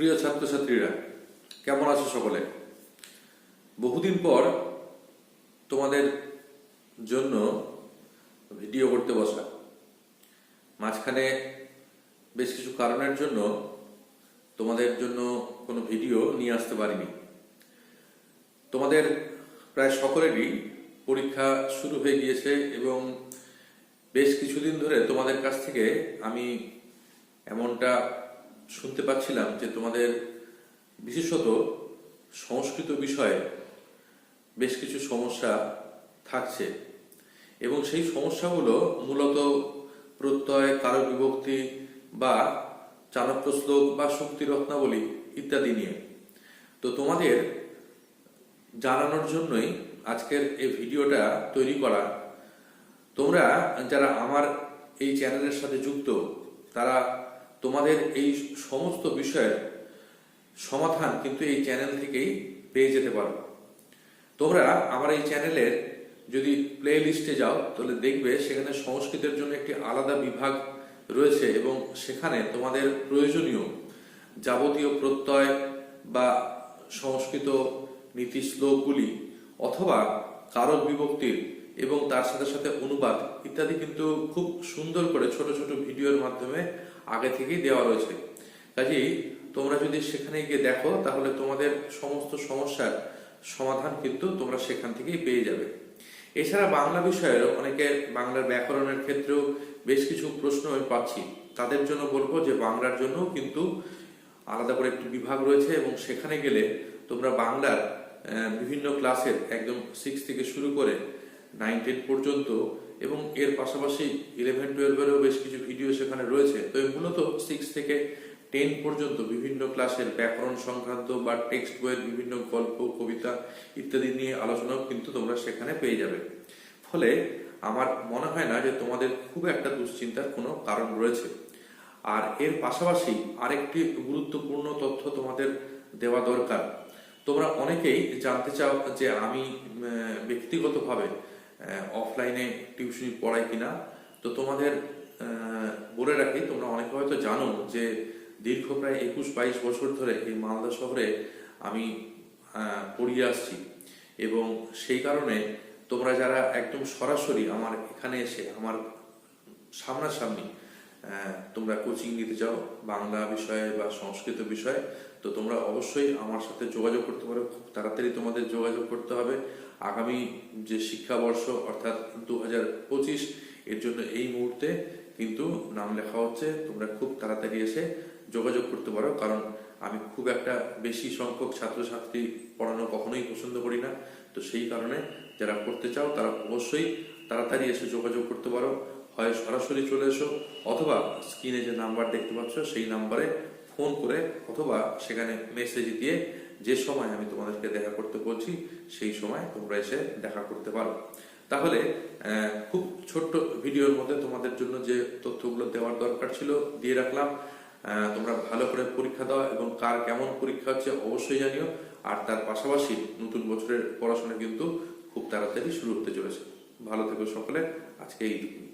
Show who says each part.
Speaker 1: প্রিয় ছাত্রছাত্রীরা, কেমন আছো সকলে? বহুদিন পর তোমাদের জন্য ভিডিও করতে বসা মাঝখানে বেশ কিছু কারণের জন্য তোমাদের জন্য কোনো ভিডিও নিয়ে আসতে পারিনি। তোমাদের প্রায় সকলেরই পরীক্ষা শুরু হয়ে গিয়েছে এবং বেশ কিছুদিন ধরে তোমাদের কাছ থেকে আমি এমনটা শুনতে পাচ্ছিলাম যে তোমাদের বিশেষত সংস্কৃত বিষয়ে বেশ কিছু সমস্যা থাকছে। এবং সেই সমস্যাগুলো মূলত প্রত্যয় কারক বিভক্তি বা চাণক্য শ্লোক বা শক্তি রত্নাবলী ইত্যাদি নিয়ে। তো তোমাদের জানানোর জন্যই আজকের এই ভিডিওটা তৈরি করা। তোমরা যারা আমার এই চ্যানেলের সাথে যুক্ত, তারা তোমাদের এই সমস্ত বিষয়ের সমাধান কিন্তু এই চ্যানেল থেকেই পেয়ে যেতে পারো। তোমরা আমার এই চ্যানেলের যদি প্লে লিস্টে যাও, তাহলে দেখবে সেখানে সংস্কৃতের জন্য একটি আলাদা বিভাগ রয়েছে এবং সেখানে তোমাদের প্রয়োজনীয় যাবতীয় প্রত্যয় বা সংস্কৃত নীতি শ্লোকগুলি অথবা কারক বিভক্তির এবং তার সাথে সাথে অনুবাদ ইত্যাদি কিন্তু খুব সুন্দর করে ছোট ছোট ভিডিওর মাধ্যমে আগে থেকেই দেওয়া রয়েছে। কাজেই তোমরা যদি সেখানে গিয়ে দেখো, তাহলে তোমাদের সমস্ত সমস্যার সমাধান কিন্তু তোমরা সেখান থেকেই পেয়ে যাবে। এছাড়া বাংলা বিষয়ের অনেকে বাংলার ব্যাকরণের ক্ষেত্রেও বেশ কিছু প্রশ্ন আমি পাচ্ছি। তাদের জন্য বলব যে বাংলার জন্য কিন্তু আলাদা করে একটি বিভাগ রয়েছে এবং সেখানে গেলে তোমরা বাংলার বিভিন্ন ক্লাসের একদম সিক্স থেকে শুরু করে নাইন টেন পর্যন্ত এবং এর পাশাপাশি ইলেভেন টুয়েলভেরও বেশ কিছু ভিডিও সেখানে রয়েছে। তো মূলত সিক্স থেকে টেন পর্যন্ত বিভিন্ন ক্লাসের ব্যাকরণ সংক্রান্ত বা টেক্সট বইয়ের বিভিন্ন গল্প, কবিতা ইত্যাদি নিয়ে আলোচনাও কিন্তু তোমরা সেখানে পেয়ে যাবে। ফলে আমার মনে হয় না যে তোমাদের খুব একটা দুশ্চিন্তার কোনো কারণ রয়েছে। আর এর পাশাপাশি আরেকটি গুরুত্বপূর্ণ তথ্য তোমাদের দেওয়া দরকার। তোমরা অনেকেই জানতে চাও যে আমি ব্যক্তিগতভাবে অফলাইনে টিউশনি পড়াই কিনা, তো তোমাদের বলে রাখি, তোমরা অনেকে হয়তো জানো যে দীর্ঘ প্রায় একুশ বাইশ বছর ধরে এই মালদা শহরে আমি পড়িয়ে আসছি। এবং সেই কারণে তোমরা যারা একদম সরাসরি আমার এখানে এসে, আমার সামনাসামনি তোমরা কোচিং নিতে চাও, বাংলা বিষয়ে বা সংস্কৃত বিষয়ে তো তোমরা অবশ্যই আমার সাথে যোগাযোগ করতে পারো। খুব তাড়াতাড়ি তোমাদের যোগাযোগ করতে হবে। আগামী যে শিক্ষাবর্ষ, অর্থাৎ দু হাজার পঁচিশ, এর জন্য এই মুহূর্তে কিন্তু নাম লেখা হচ্ছে। তোমরা খুব তাড়াতাড়ি এসে যোগাযোগ করতে পারো। কারণ আমি খুব একটা বেশি সংখ্যক ছাত্রছাত্রী পড়ানো কখনোই পছন্দ করি না। তো সেই কারণে যারা পড়তে চাও, তারা অবশ্যই তাড়াতাড়ি এসে যোগাযোগ করতে পারো। হয় সরাসরি চলে এসো, অথবা স্ক্রিনে যে নাম্বার দেখতে পাচ্ছ, সেই নাম্বারে ফোন করে অথবা সেখানে মেসেজ দিয়ে যে সময় আমি তোমাদেরকে দেখা করতে বলছি, সেই সময় তোমরা এসে দেখা করতে পারো। তাহলে খুব ছোট্ট ভিডিওর মধ্যে তোমাদের জন্য যে তথ্যগুলো দেওয়ার দরকার ছিল, দিয়ে রাখলাম। তোমরা ভালো করে পরীক্ষা দাও এবং কার কেমন পরীক্ষা হচ্ছে অবশ্যই জানিও। আর তার পাশাপাশি নতুন বছরের পড়াশোনা কিন্তু খুব তাড়াতাড়ি শুরু হতে চলেছে। ভালো থেকো সকলে, আজকে এইটুকুই